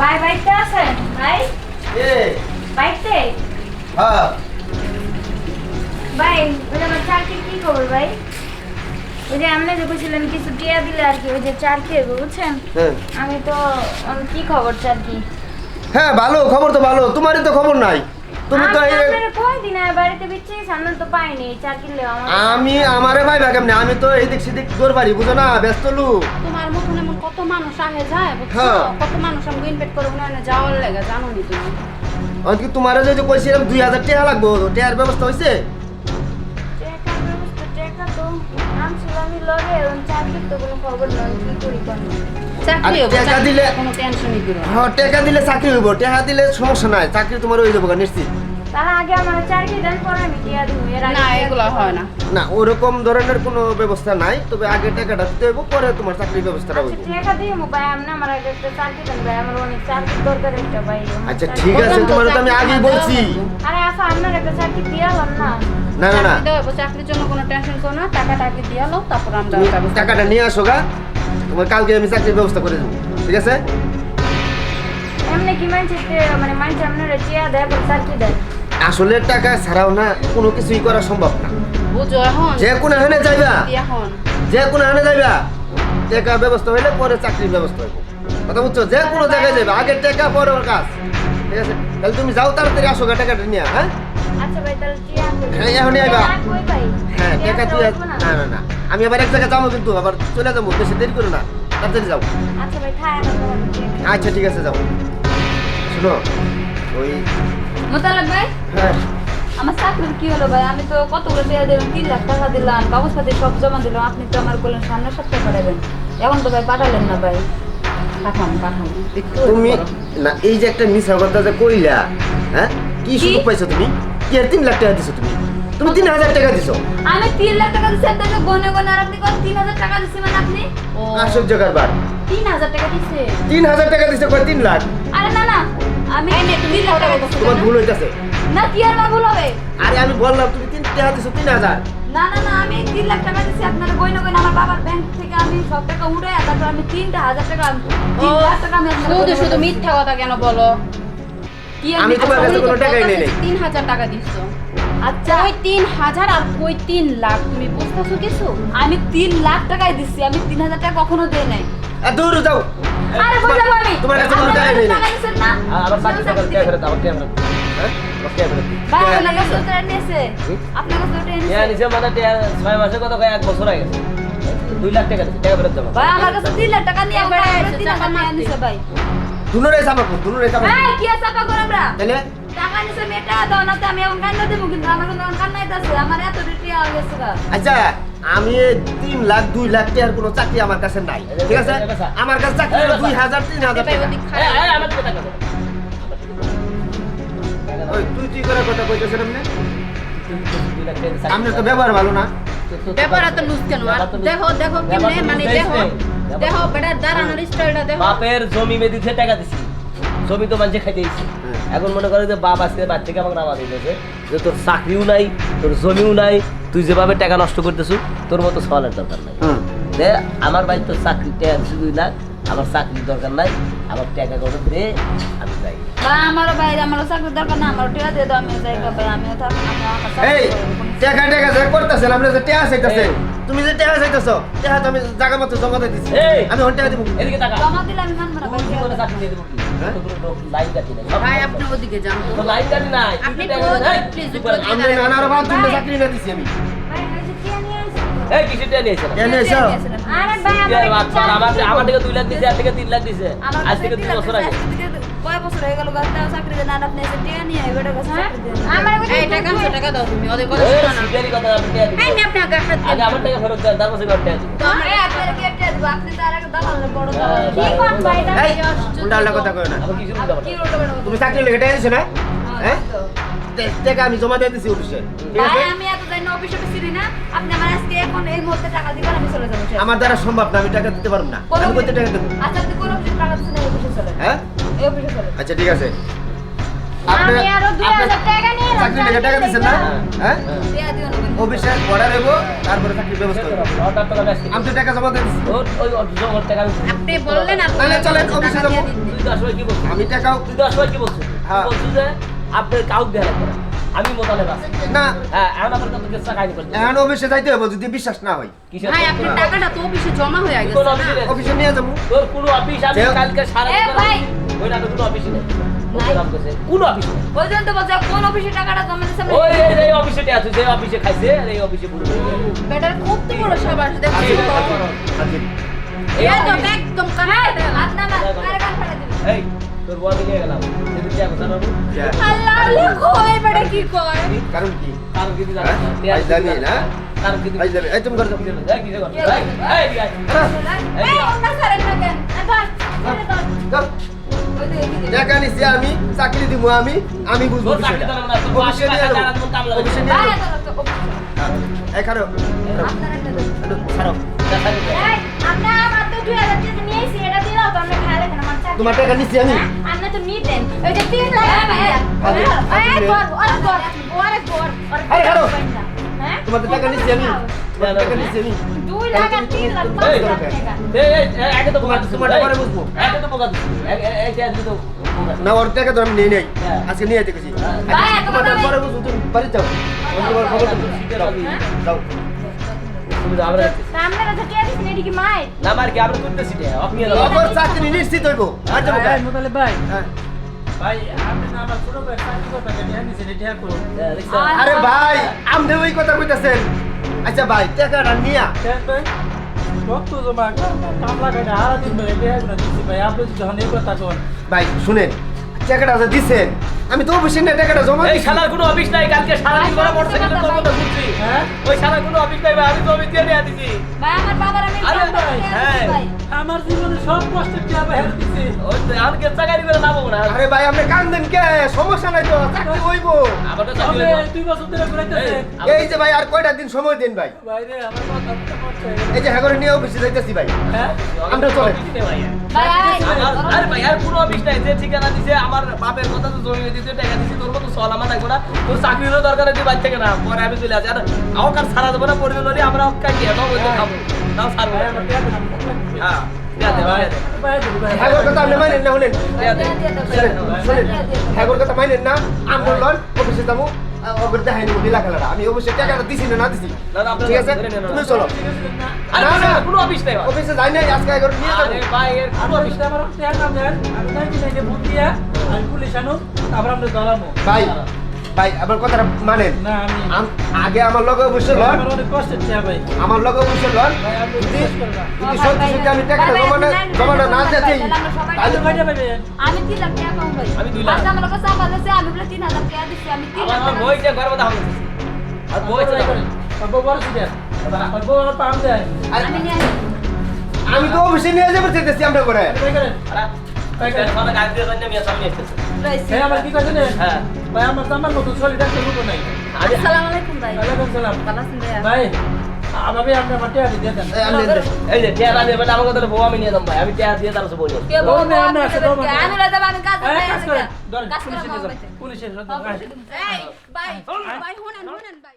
ভাই আছেন ভাই? এ বাইকতে? হ্যাঁ। ভাই ওই আমার চাকরি কি খবর ভাই? ওই যে আপনি যে বলছিলেন কিছু টিয়া দিলে আর কি ওই যে হবে বুঝছেন? হ্যাঁ। আমি তো কি খবর চাকরি হ্যাঁ ভালো খবর তো ভালো তোমারই তো খবর নাই। তুমি তো এই কয়দিন বাড়িতে বিচ্ছে সামনে তো পাইনি চাকরি লেও আমি আমারে ভাই কেমনে? আমি তো এদিক সেদিক দৌড় পারি বুঝো না? ব্যস্ত লোক। তোমার মতন কত মানুষ আহে যায় হ্যাঁ। কত মানুষ আমাকে ইনভাইট করে উনানে যাওয়ার লাগে জানো নি তুমি আজকে তোমারে যে কইছিলাম দুই হাজার টাকা লাগবো টাকার ব্যবস্থা হয়েছে টাকার ব্যবস্থা টাকা তো আমি লগে এবং চাকরির তো কোনো খবর নয় কি করি কোন চাকরি আর হবে, টাকা দিলে- কোনো টেনশনই করো হ্যাঁ টাকা দিলে চাকরি হইব টাকা দিলে সমস্যা নাই চাকরি তোমার হয়ে যাব নিশ্চিত। তার আগে আমার চাকরি দেন পরে আমি টিয়া দিব এর আগে না এগুলো হয় না। না ওরকম ধরনের কোনো ব্যবস্থা নাই তবে আগে টাকাটা দিতে পরে তোমার চাকরির ব্যবস্থাটা আচ্ছা টাকা দিয়ে ভাই আমার আগে একটা চাকরি দেন ভাই আমার অনেক চাকরির দরকার একটা ভাই আচ্ছা ঠিক আছে তোমার তো আমি আগেই বলছি। আরে আচ্ছা আপনার একটা চাকরি দিয়ে না? চাকরির জন্য কোনো টেনশন করো না দিয়ে তারপর আমরা টাকাটা নিয়ে আসো গা তোমার কালকে আমি চাকরির ব্যবস্থা করে দেবো ঠিক আছে? এমনি কি মানছে মানে মানছে আপনারা টিয়া দেয় পর চাকরি দেয় আসলে টাকা ছাড়াও না কোনো কিছুই করা সম্ভব না। বুঝো এখন যে কোনো হানে যাইবা। এখন? যে কোনো হানে যাইবা। টাকা ব্যবস্থা হইলে পরে চাকরির ব্যবস্থা হইব। কথা বুঝছ? যে কোনো জায়গায় যাইবা। আগে টাকা পরে ওর কাজ। ঠিক আছে? তাহলে তুমি যাও তাড়াতাড়ি আসো টাকাটা নিয়ে হ্যাঁ? আচ্ছা হ্যাঁ, এখনই আইবা। হ্যাঁ টাকা তুই না? না না আমি আবার এক জায়গায় যাব কিন্তু আবার চলে যাব। বেশি দেরি করো না। তাড়াতাড়ি যাও। আচ্ছা। আচ্ছা ঠিক আছে যাও। শোনো ওই মোতালেব ভাই হ্যাঁ। আমার চাকরির কি হলো ভাই? আমি তো কতগুলো টাকা দিলাম তিন লাখ টাকা দিলাম কাগজপাতি সব জমা দিলাম আপনি তো আমার বললেন সামনের সপ্তাহে পাঠাবেন এখন তো ভাই পাঠালেন না ভাই। পাঠাম পাঠাম তুমি না এই যে একটা মিশা কথা যে কইলা হ্যাঁ? কি সুযোগ পাইছো তুমি? কি আর তিন লাখ টাকা দিছো তুমি? তুমি তিন হাজার টাকা দিছো। আমি তিন লাখ টাকা দিচ্ছি আপনাকে গনে গনে আর আপনি কত তিন হাজার টাকা দিচ্ছি মানে আপনি? আশ্চর্য কারবার? তিন হাজার টাকা দিচ্ছে তিন হাজার টাকা দিছো কয় তিন লাখ? আরে না না। আমি এই নে, তুমি তিন লাখ টাকা কথা দিচ্ছি তোমার ভুল হইতাছে। না কি আর ভুল হবে? আরে আমি বললাম তুমি তিন টাকা দিছো তিন হাজার। না না না আমি তিন লাখ টাকা দিচ্ছি আপনার গয়না গয়না আমার বাবার ব্যাংক থেকে আমি সব টাকা উঠে তারপর আমি তিনটা হাজার টাকা তিন লাখ টাকা আমি শুধু শুধু মিথ্যা কথা কেন বলো? কি আমি তোমার আচ্ছা, কাছে কোনো টাকাই নেই। তিন হাজার টাকা দিচ্ছ আচ্ছা। কই তিন হাজার আর কই তিন লাখ? তুমি বুঝতেছো কিছু? আমি তিন লাখ টাকাই দিচ্ছি আমি তিন হাজার টাকা কখনো দেই নাই। দূর যাও। আরে বুঝলাম আমি। তোমার কাছে কোনো টাকা নেই আবার বাকি টাকা টাকা ফেরত আবার টাকা ফেরত? হ্যাঁ? নিচে মানে দুই লাখ টাকা টাকা ফেরত দেবো। আমার কাছে তিন লাখ টাকা নিয়ে একবারে একবারে এসে তিন হাজার চাপা টাকা মারতে। নিয়েছে ভাই। দুনুরে চাপাবো দুনুরে চাপাবো হ্যাঁ কি চাপা করে আমরা? তাহলে টাকা নিছে মেটা দাও না তো আমি এখন কান্না দেবো কিন্তু আমার কিন্তু এখন কান্না আছে। আমার এত রেটি হয়ে গেছে আচ্ছা আমি তিন লাখ দুই লাখ টাকার কোনো চাকরি আমার কাছে নাই। ঠিক আছে? আমার কাছে চাকরি দুই হাজার তিন হাজার টাকা। ওই তুই তুই করে কথা দিয়ে আপনার তো ব্যবহার ভালো না। লুজ কেন? আর। দেখো দেখো কেমনে? মানে দেখো দেখো বেটা দাঁড়ানোর স্টাইলটা দেখো। বাপের জমি মেদিতে টাকা দিছি। জমি তো মানুষে খাইতে দিছি। হ্যাঁ। এখন মনে করে যে বাপ আছে বাচ্চাকে আমাকে নামা দিতেছে যে তোর চাকরিও নাই তোর জমিও নাই তুই যেভাবে টাকা নষ্ট করতেছ তোর মতো সওয়ালের দরকার নাই। দে আমার ভাই তোর চাকরি দুই লাখ আমার চাকরির দরকার নাই আমার টাকা কত দে আমি যাই। ভাই আমারও ভাই আমারও চাকরির দরকার না আমারও টিয়া দিয়ে দাও আমিও যাই গা ভাই আমিও থাক আমি আমার চাকরি এই করব। টাকা টাকা যে করতেছেন আপনি যে টাকা চাইতেছেন এই। তুমি যে টাকা চাইতেছো টাকা তো আমি জায়গা মতো জমা দিচ্ছি আমি দিব। এদিকে টাকা জমা দিলে আমি মানবো না ভাই হ্যাঁ? আমার থেকে দুই লাখ দিছে আর থেকে তিন লাখ দিছে। আজ থেকে তিন দুই বছর আগে। কয় বছর হয়ে গেল গাছটা চাকরি দেন আর আপনি এসে টিয়া নিয়ে হ্যাঁ? চাকরি আমার কাছে এই টাকা আনছো, টাকা দাও তুমি ওদের কথা এই, না সিটারি কথা আমি টাকা দিব। এই নে আপনি আগে হাত আগে আমার টাকা ফেরত দেন তারপর সেবার টাকা দিব। তো আমরা এই আপনার কি টিয়া দিব আপনি তো আর এক বড় দালাল কি কোন ভাই এটা এই উল্টা উল্টা কথা কই না কি রোটা তুমি চাকরি লেগে দিছো না হ্যাঁ টাকা আমি জমা দিয়ে দিছি অফিসে ঠিক আছে আমি যাই না অফিসে চিনি না আপনি আমার আজকে এখন এই মুহূর্তে টাকা দিবেন আমি চলে যাব আমার দ্বারা সম্ভব না আমি টাকা দিতে পারব না। আমি কত টাকা দেবো। আচ্ছা আপনি কোন অফিসে টাকা দিচ্ছেন অফিসে চলে হ্যাঁ? এই অফিসে চলে আচ্ছা ঠিক আছে। আপনি আরও দুই আপনি হাজার টাকা নিয়ে চাকরি লেগে টাকা দিচ্ছেন না? হ্যাঁ? দেয়া দিও না অফিসে অর্ডার দেবো তারপরে চাকরির ব্যবস্থা করব। অর্ডার টাকা ব্যাস আমি তো টাকা জমা দিয়ে ওই টাকা আপনি বললেন আপনি তাহলে চলেন অফিসে যাব। তুই তো আসলে কি বলছিস আমি টাকাও তুই তো আসলে কি বলছিস হ্যাঁ। বলছিস যে আপনার কাউকে লাগবে না। আমি মোতালেব আছি না। হ্যাঁ এখন আমার কত কেসটা কাহিনী করতে এখন অফিসে যাইতে হবে যদি বিশ্বাস না হয়। কিসের ভাই আপনার টাকাটা তো অফিসে জমা হয়ে গেছে কোন না? অফিসে নিয়ে যাব। তোর কোনো অফিস? আমি কালকে সারা এ ভাই! ওই না কোনো অফিসে নেই। কোন অফিসে ওই জন্য তো বলছে কোন অফিসে টাকাটা জমা আমি- ওই এই- অফিসে আছে যে অফিসে খাইছে আর এই অফিসে পুরো বেটার খুব তো বড় আজকে দেখছি এই একদম একদম কানায় হাত না না, আরে কান ফাটা দিবি। এই তোর বউ আমি গেলাম সেদিন টিয়া কোথায় পাবো আল্লাহ আল্লাহ কই কি কয় কারণ কি কারণ কি হ্যাঁ? না? আজ জানি না? কারণ কি আজ এই তুমি এই? এই, এই, এই অন্য কেন দাও। টাকা আমি চাকরি দিব আমি আমি বুঝব তোর বিষয়টা। দিলাম না, তোর অফিসে বাসা নিয়ে টাকা যাব। তোমার কামলা অফিসে লাগবে। নিয়ে ভাই, যাব। এত রক্ত, অফিসে। হ্যাঁ। এই খারো আপনার একটা দেন। একটু ছাড়ো দেখা যাবে। এই আপনি আমার তো দুই হাজার তোমার টাকা নিচ্ছি আমি। হ্যাঁ, আপনি তো নিতেন ওই যে তিন লাখ হ্যাঁ, কর কর কর আরে। হ্যাঁ? টাকা আমি। তোমার টাকা নিচ্ছি আমি। দুই লাখ আর তিন লাখ পাঁচ লাখ টাকা। এই, এই, এই, তো বোকা তোমার এই, বুঝব। একে তো বোকা দিছিস, এক- এক- এক টিয়া দিলি তো না ওর টাকা তো আমি নেই নাই। হ্যাঁ। আজকে নিয়ে যেতে গেছি। ভাই, এত তোমার কথা নেই। পরে বুঝব তুমি বাড়ি যাও। খবর যাও। তুমি তো আমরা। সামনে কাছে কে দিছেন এটি কি মাই না, আমার কি, আমরা করতেছি রে, আপনি যাও। অপর চাকরি নিশ্চিত হইব। আর যাব ভাই, হ্যাঁ। ভাই আপনি না আমার ভাই চাকরি করুন হ্যাঁ, আরে ভাই আমনে ওই কথা কইতাছেন। আচ্ছা ভাই টাকাটা নিয়া। ভাই শুনেন টাকাটা দিছেন আমি তো অফিসে না টাকাটা জমা এই শালার কোনো অফিস নাই কালকে সারা সারাদিন ধরে কিন্তু তোর মতো ঘুরছি হ্যাঁ? ওই শালার কোনো অফিস নাই ভাই আমি তো অফিস দিয়ে নিয়ে দিছি। ভাই, আমার বাবার আমি আরে ভাই, হ্যাঁ। আমার জীবনে সব কষ্ট দিয়ে ভাই হেল্প দিছি ওই তো আমি কেসা গাড়ি করে যাব না। আরে ভাই আপনি কান্দেন কে? সমস্যা নাই তো চাকরি হইব। আবার চাকরি দুই বছর ধরে ঘুরাইতেছেন এই, এই যে ভাই আর কয়টা দিন সময় দিন ভাই? ভাই রে আমার কথা এই যে হাগরে নিয়ে অফিসে যাইতেছি ভাই। হ্যাঁ? আমরা আরে ভাই আর কোনো অফিস নাই। যে ঠিকানা দিছে আমার বাপের কথা তো জমি দিতে টাকা দিছে তোর মতো সল আমার লাগবে না তোর চাকরিরও দরকার আছে বাড়ি থেকে না। পরে আমি চলে আসি। আর আমার কার সারা দেবো না হলে আমরা অক্কা তো খাব। তাও সারবো হ্যাঁ। হাগর কথা আপনি মানেন না দাও, শুনেন কথা মানেন না আমরা অফিসে যাব অগর দেখাই নিব নীলা খেলাটা আমি অফিসে টাকাটা দিছি না না দিছি ঠিক আছে। তুমি চলো না, না। কোনো অফিস নাই অফিসে যাই নাই আজকে হাগর নিয়ে যাব ভাই এর কোনো অফিস যদি আমার দেন আমি নাই যে পুলিশ আনো তারপর আপনি ধরামো ভাই ভাই আমার কথাটা মানেন। আগে আমার লগে অবশ্যই লন আমার ভাই। আমার লগে অবশ্যই লন যদি সত্যি সত্যি আমি টাকাটা জমানো জমানো না আমি টাকা ভাই। আমি দুই লাখ। আমার কাছে আমার কাছে আমি বলে তিন হাজার টাকা দিচ্ছি আমি আমার বইটা হামলা দিছে। আর বউ বড় পাম দেয় আর আমি নিয়ে আমি তো অফিসে নিয়ে যাব চাইতেছি আমরা করে? রয়েছি। আমার কি কথা হ্যাঁ। ভাই আমার আমার মতো শরীরটা কেমন নাই। আমি আসসালামু আলাইকুম ভাই। ওয়ালাইকুম সালাম। ভালো আছেন? ভাই আবার আপনি আমার টিয়া দিয়ে দেন। এই, আমি এনে- এই যে টিয়া আমি এবার আমাকে তাহলে বউ আমি নিয়ে ভাই। আমি টিয়া দিয়ে তারপর কে বউ নেই? নেই। আমি আমি কাজ কাজ করে। পুলিশে বাড়িতে। পুলিশের সাথে। হ্যাঁ, ভাই পুলিশে এই ভাই ভাই শুনেন শুনেন ভাই।